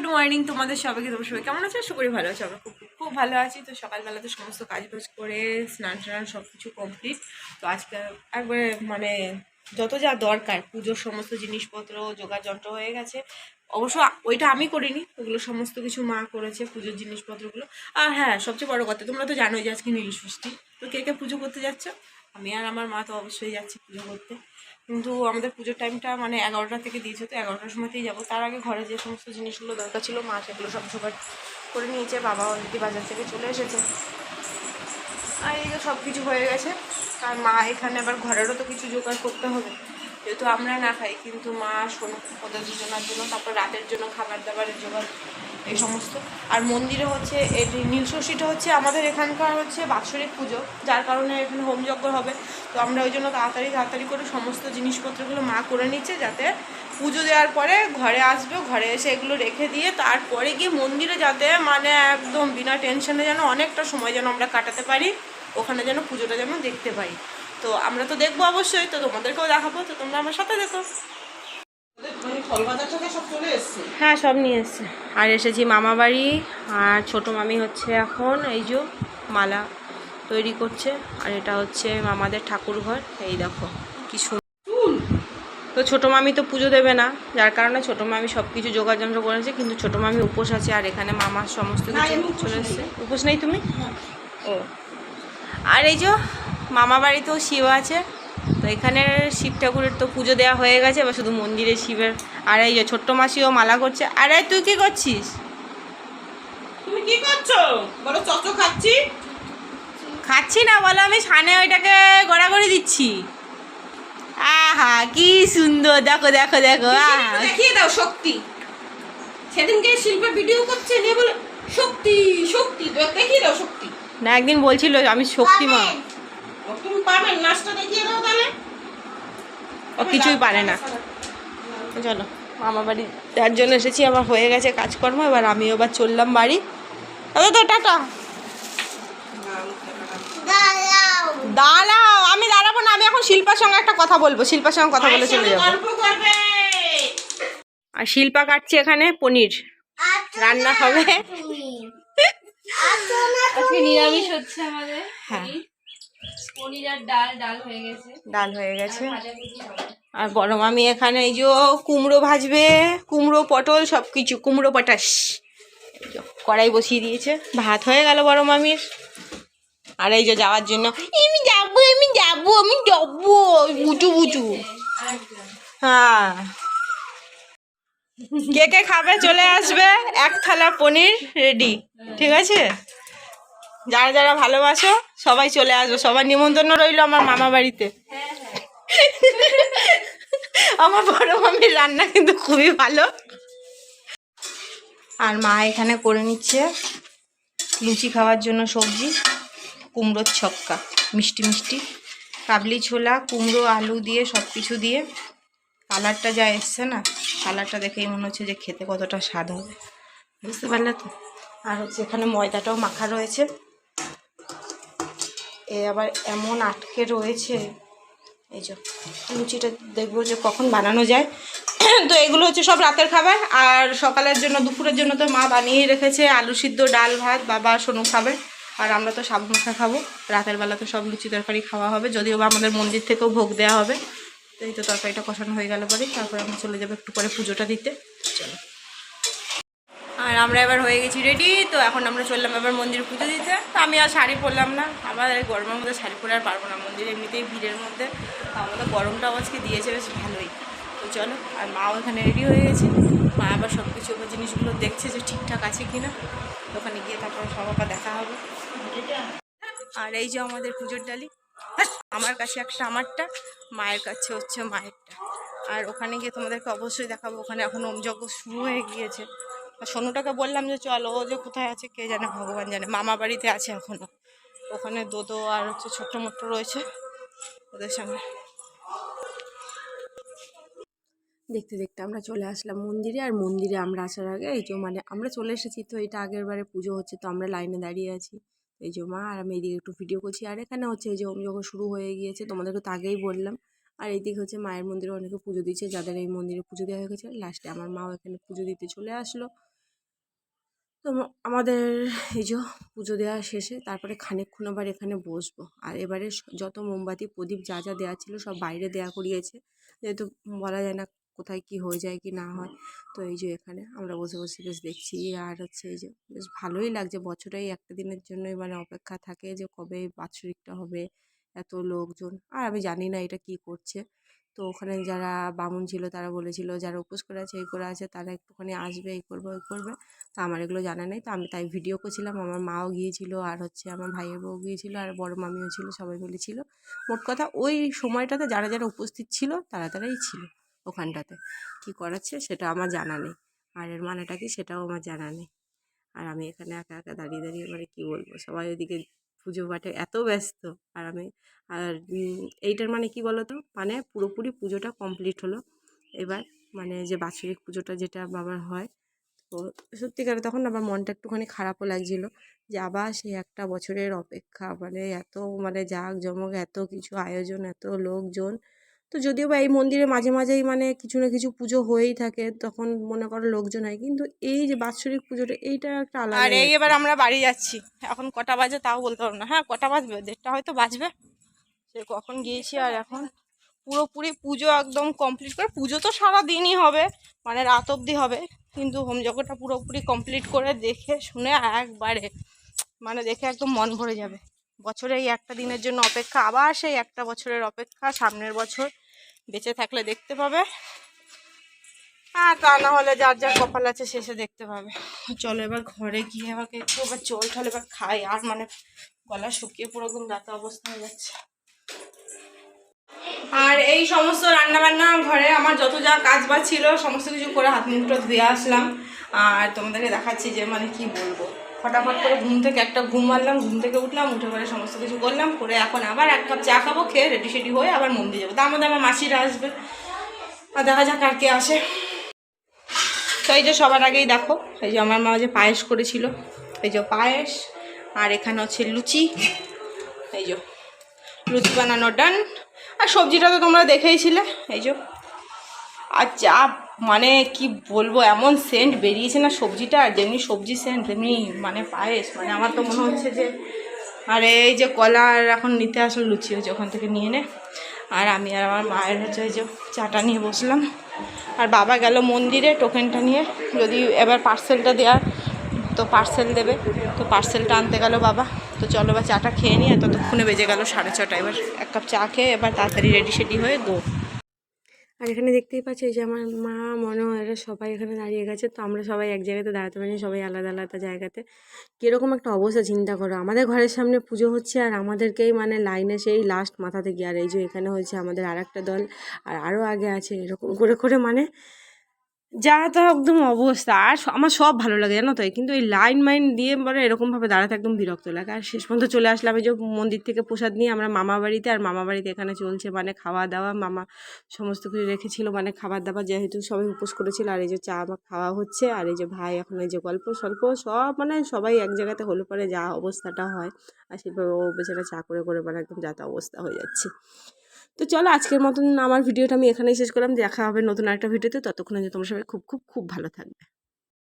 Good morning তোমাদের সবাইকে, তোমার সবাই কেমন আছো? আশা করি ভালো আছো, আমরা খুব খুব ভালো আছি। তো সকালবেলাতে সমস্ত কাজ বাজ করে স্নান টান সব কিছু কমপ্লিট তো আজকে একবারে মানে যত যা দরকার, পুজোর সমস্ত জিনিসপত্র, জোগাড় যন্ত্র হয়ে গেছে। অবশ্য ওইটা আমি করিনি, ওগুলো সমস্ত কিছু মা করেছে, পুজোর জিনিসপত্রগুলো। আর হ্যাঁ সবচেয়ে বড় কথা, তোমরা তো জানোই যে আজকে নীল ষষ্ঠী। তো কে কে পুজো করতে যাচ্ছ? আমি আর আমার মা তো অবশ্যই যাচ্ছি পুজো করতে। কিন্তু আমাদের পুজোর টাইমটা মানে এগারোটা থেকে দিয়েছে তো এগারোটার সময়তেই যাব। তার আগে ঘরে যে সমস্ত জিনিসগুলো দরকার ছিল, মা সেগুলো সব জোগাড় করে নিয়েছে, বাবা অলরেডি বাজার থেকে চলে এসেছে। আর এই সব কিছু হয়ে গেছে, আর মা এখানে আবার ঘরেরও তো কিছু জোগাড় করতে হবে। যেহেতু আমরা না খাই, কিন্তু মা শোনো ওদের দুজনের জন্য, তারপর রাতের জন্য খাবার দাবারের জোগাড় এই সমস্ত। আর মন্দিরে হচ্ছে এই নীলষষ্ঠীটা হচ্ছে আমাদের এখানকার হচ্ছে বাৎসরিক পুজো, যার কারণে এখানে হোমযজ্ঞ হবে। তো আমরা ওই জন্য তাড়াতাড়ি তাড়াতাড়ি করে সমস্ত জিনিসপত্রগুলো মা করে নিচ্ছে যাতে পুজো দেওয়ার পরে ঘরে আসবে, ঘরে এসে এগুলো রেখে দিয়ে তারপরে গিয়ে মন্দিরে যাতে মানে একদম বিনা টেনশনে যেন অনেকটা সময় যেন আমরা কাটাতে পারি, ওখানে যেন পুজোটা যেন দেখতে পাই। তো আমরা তো দেখব অবশ্যই, তো তোমাদেরকেও দেখাবো, তো তোমরা আমার সাথে দেখো মানে ফল বাজার থেকে সব চলে এসছে হ্যাঁ সব নিয়ে এসছে। আর এসেছি মামা বাড়ি আর ছোটো মামি হচ্ছে এখন এই যে মালা তৈরি করছে আর এটা হচ্ছে মামাদের ঠাকুর ঘর এই দেখো কি তো ছোটো মামি তো পুজো দেবে না যার কারণে ছোটো মামি সব কিছু যোগাযন্ত্র করেছে কিন্তু ছোটো মামি উপোস আছে আর এখানে মামার সমস্ত কিছু চলে এসছে। উপোস নেই তুমি? ও। আর এই যে মামা বাড়িতেও শিব আছে তো এখানে শিব ঠাকুরের তো পুজো দেওয়া হয়ে গেছে এবার শুধু মন্দিরে শিবের আর এই যে ছোট্ট মাসিও মালা করছে। আরে তুই কি করছিস? তুমি কি করছ? বলো চচো খাচ্ছি? খাচ্ছি না বলো আমি সানে ওইটাকে গড়াগড়ি দিচ্ছি। আহা কি সুন্দর দেখো দেখো দেখো দেখিয়ে দাও শক্তি। সেদিনকে শিল্পের ভিডিও করছে নিয়ে বলে শক্তি শক্তি দেখিয়ে দাও শক্তি। না একদিন বলছিল আমি শক্তিমা ও, তুমি নাচটা দেখিয়ে দাও তাহলে। ও কিছুই পারে না। চলো। মামা বাড়ি তার জন্য এসেছি আমার হয়ে গেছে কাজকর্ম এবার আমিও এবার চললাম বাড়ি। দাদা তো টাটা। দাঁড়াও আমি দাঁড়াবো না আমি এখন শিল্পার সঙ্গে একটা কথা বলব শিল্পার সঙ্গে কথা বলে চলে যাব। আর শিল্পা কাটছে এখানে পনির। রান্না হবে। আজকে নিরামিষ হচ্ছে আমাদের। হ্যাঁ। পনির আর ডাল ডাল হয়ে গেছে। ডাল হয়ে আর বড় মামি এখানে এই যে কুমড়ো ভাজবে কুমড়ো পটল সব কিছু কুমড়ো পটাশ। কড়াই বসিয়ে দিয়েছে। ভাত হয়ে গেল বড় মামির আর এই যে যাওয়ার জন্য আমি যাব আমি যাব আমি যাব। বুটু বুটু। হ্যাঁ। কে কে খাবে চলে আসবে? এক থালা পনির রেডি। ঠিক আছে? যারা যারা ভালোবাসো, সবাই চলে আসবে। সবার নিমন্ত্রণ রইল আমার মামা বাড়িতে। আমার বড় মামির রান্না কিন্তু খুবই ভালো। আর মা এখানে করে নিচ্ছে লুচি খাওয়ার জন্য সবজি, কুমড়োর ছক্কা, মিষ্টি মিষ্টি, কাবলি ছোলা, কুমড়ো, আলু দিয়ে সব কিছু দিয়ে। কালারটা যা এসছে না, কালারটা দেখেই মনে হচ্ছে যে খেতে কতটা স্বাদ হবে। বুঝতে পারলে তো? আর হচ্ছে এখানে ময়দাটাও মাখা রয়েছে। এ আবার এমন আটকে রয়েছে। এই যে, লুচিটা দেখব যে কখন বানানো যায়। তো এগুলো হচ্ছে সব রাতের খাবার, আর সকালের জন্য, দুপুরের জন্য তো মা বানিয়েই রেখেছে আলু সিদ্ধ, ডাল, ভাত, বাবা সোনু খাবে। আর আমরা তো সাবু মাখা খাব। রাতের বেলা তো সব লুচি তরকারি খাওয়া হবে, যদিও বা আমাদের মন্দির থেকেও ভোগ দেওয়া হবে। তো এই তো তরকারিটা কষানো হয়ে গেল পরে, তারপরে আমরা চলে যাব একটু পরে পুজোটা দিতে। চলো। আর আমরা এবার হয়ে গেছি রেডি তো এখন আমরা চললাম এবার মন্দির পুজো দিতে। তো আমি আর শাড়ি পরলাম না। এই গরমের মধ্যে শাড়ি পরে আর পারব না মন্দির, এমনিতেই ভিড়ের মধ্যে। আমাদের গরমটাও আজকে দিয়েছে, বেশ ভালোই। তো চলো, আর মাও এখানে রেডি হয়ে গেছে। মা আবার সব কিছু ওপর জিনিসগুলো দেখছে যে ঠিকঠাক আছে কি না ওখানে গিয়ে তারপর সব আবার দেখা হবে। আর এই যে আমাদের পুজোর ডালি। আমার কাছে একটা, আমারটা, মায়ের কাছে হচ্ছে মায়েরটা। আর ওখানে গিয়ে তোমাদেরকে অবশ্যই দেখাবো। ওখানে এখন ওমযজ্ঞ শুরু হয়ে গিয়েছে। সোনুটাকে বললাম যে, চলো, ও যে কোথায় আছে, কে জানে, ভগবান জানে। মামা বাড়িতে আছে এখনও। ওখানে দোদো আর হচ্ছে ছোট্ট মোট্ট রয়েছে ওদের সঙ্গে। দেখতে দেখতে আমরা চলে আসলাম মন্দিরে, আর মন্দিরে আমরা আসার আগে এই যে মানে আমরা চলে এসেছি তো এটা আগের বারে পুজো হচ্ছে, তো আমরা লাইনে দাঁড়িয়ে আছি। এই যে মা, আর আমি এইদিকে একটু ভিডিও করছি। আর এখানে হচ্ছে এই যে যখন শুরু হয়ে গিয়েছে, তোমাদেরকে তো আগেই বললাম। আর এইদিকে হচ্ছে মায়ের মন্দিরে অনেকে পুজো দিচ্ছে, যাদের এই মন্দিরে পুজো দেওয়া হয়ে গেছে। লাস্টে আমার মাও এখানে পুজো দিতে চলে আসলো। তো আমাদের এই যে পুজো দেওয়া শেষে তারপরে খানিকক্ষণ আবার এখানে বসবো। আর এবারে যত মোমবাতি, প্রদীপ যা যা দেওয়া ছিল সব বাইরে দেওয়া করিয়েছে। যেহেতু বলা যায় না কোথায় কি হয়ে যায় কি না হয়, তো এই যে এখানে আমরা বসে বসে বেশ দেখছি। আর হচ্ছে এই যে বেশ ভালোই লাগছে বছরেই একটা দিনের জন্যই মানে অপেক্ষা থাকে যে কবে বাৎসরিকটা হবে, এত লোকজন। আর আমি জানি না এটা কি করছে। তো ওখানে যারা বামুন ছিল তারা বলেছিল, যারা উপোস করে আছে, এই করে আছে, তারা একটুখানি আসবে, এই করবে, ওই করবে। তো আমার এগুলো জানা নেই। তো আমি তাই ভিডিও করছিলাম, আমার মাও গিয়েছিল আর হচ্ছে আমার ভাইয়ের বউ গিয়েছিল আর বড় মামিও ছিল, সবাই মিলে ছিল। মোট কথা ওই সময়টাতে যারা যারা উপস্থিত ছিল, তারা, তারাই ছিল ওখানটাতে। কী করাচ্ছে সেটা আমার জানা নেই। আর এর মানেটা কি সেটাও আমার জানা নেই। আর আমি এখানে একা একা দাঁড়িয়ে দাঁড়িয়ে মানে কী বলব? সবাই ওইদিকে পুজো পাঠে এত ব্যস্ত। আর আমি, আর এইটার মানে কি বলতো? মানে পুরোপুরি পুজোটা কমপ্লিট হলো। এবার মানে যে বাৎসরিক পুজোটা যেটা বাবার হয়, তো সত্যিকারে তখন আবার মনটা একটুখানি খারাপও লাগছিল যে আবার সেই একটা বছরের অপেক্ষা। মানে এত মানে জাঁকজমক, এত কিছু আয়োজন, এত লোকজন তো যদিও বা এই মন্দিরে মাঝে মাঝেই মানে কিছু না কিছু পুজো হয়েই থাকে তখন মনে করো লোকজন হয়। কিন্তু এই যে বাৎসরিক পুজোটা এইটা একটা আলাদা আর এই এবার আমরা বাড়ি যাচ্ছি। এখন কটা বাজে তাও বলতে পারব না। হ্যাঁ কটা বাজবে? দেড়টা হয়তো বাজবে। সে কখন গিয়েছি আর এখন পুরোপুরি পুজো একদম কমপ্লিট করে পুজো তো সারা দিনই হবে মানে রাত অবধি হবে। কিন্তু হোম যজ্ঞটা পুরোপুরি কমপ্লিট করে দেখে শুনে একবারে মানে দেখে একদম মন ভরে যাবে। বছরে এই একটা দিনের জন্য অপেক্ষা আবার সেই একটা বছরের অপেক্ষা সামনের বছর। বেঁচে থাকলে দেখতে পাবে। আর তা না হলে যার যার কপাল আছে শেষে দেখতে পাবে। চলো এবার ঘরে গিয়ে আমাকে একটু এবার চল ঠল এবার খাই। আর মানে গলা শুকিয়ে পুরো একদম রাতে অবস্থা হয়ে যাচ্ছে। আর এই সমস্ত রান্নাবান্না ঘরে আমার যত যা কাজ বাজ ছিল, সমস্ত কিছু করে হাত মুখটা ধুয়ে আসলাম। আর তোমাদেরকে দেখাচ্ছি যে মানে কি বলব। ফটাফট করে ঘুম থেকে একটা ঘুম মারলাম, ঘুম থেকে উঠলাম, উঠে পরে সমস্ত কিছু করলাম, করে এখন আবার এক কাপ চা খাব, খেয়ে রেডি সেডি হয়ে আবার মন্দির যাব। তার মধ্যে আমার মাসিরা আসবে। আর দেখা যাক আর কে আসে। তো এই যে সবার আগেই দেখো, এই যে আমার মা যে পায়েস করেছিল। এই যে পায়েস, আর এখানে হচ্ছে লুচি। এই যে লুচি বানানো ডান আর সবজিটা তো তোমরা দেখেইছিলে। এই যে আর যা মানে কি বলব, এমন সেন্ট বেরিয়েছে না সবজিটা, আর যেমনি সবজি সেন্ট তেমনি মানে পায়েস মানে আমার তো মনে হচ্ছে যে, আর এই যে কলা আর এখন নিতে আসলো লুচি হচ্ছে ওখান থেকে নিয়ে নে। আর আমি আর আমার মায়ের হচ্ছে যে চাটা নিয়ে বসলাম। আর বাবা গেল মন্দিরে টোকেনটা নিয়ে, যদি এবার পার্সেলটা দেওয়ার তো পার্সেল দেবে। তো পার্সেলটা আনতে গেল বাবা। তো চলো বা চাটা খেয়ে নিই আর ততক্ষণে বেজে গেল সাড়ে ছটা। এবার এক কাপ চা খেয়ে, এবার তাড়াতাড়ি রেডি সেডি হয়ে গো। আর এখানে দেখতেই পাচ্ছি যে আমার মা, মনে, এরা সবাই এখানে দাঁড়িয়ে গেছে। তো আমরা সবাই এক জায়গাতে দাঁড়াতে পারিনি, সবাই আলাদা আলাদা জায়গাতে। কীরকম একটা অবস্থা চিন্তা করো। আমাদের ঘরের সামনে পুজো হচ্ছে আর আমাদেরকেই মানে লাইনে সেই লাস্ট মাথা থেকে আর এই যে এখানে হয়েছে আমাদের আর একটা দল, আর আরও আগে আছে, এরকম করে করে মানে যা তো একদম অবস্থা। আর আমার সব ভালো লাগে, জানো তো? কিন্তু এই লাইন মাইন দিয়ে মানে এরকমভাবে দাঁড়াতে একদম বিরক্ত লাগে। আর শেষ পর্যন্ত চলে আসলাম এই যে মন্দির থেকে প্রসাদ নিয়ে আমরা মামা বাড়িতে, আর মামা বাড়িতে এখানে চলছে মানে খাওয়া দাওয়া মামা সমস্ত কিছু রেখেছিল মানে খাবার দাবার যেহেতু সবাই উপোস করেছিল। আর এই যে চা আমার খাওয়া হচ্ছে, আর এই যে ভাই এখন এই যে গল্প স্বল্প, সব মানে সবাই এক জায়গাতে হলে পরে যা অবস্থাটা হয়। আর সেভাবে ও বেচারা চা করে করে মানে একদম যাতা অবস্থা হয়ে যাচ্ছে। তো চলো আজকের মতন আমার ভিডিওটা আমি এখানেই শেষ করলাম। দেখা হবে নতুন একটা ভিডিওতে। ততক্ষণে যে তোমার সবাই খুব খুব খুব ভালো থাকবে।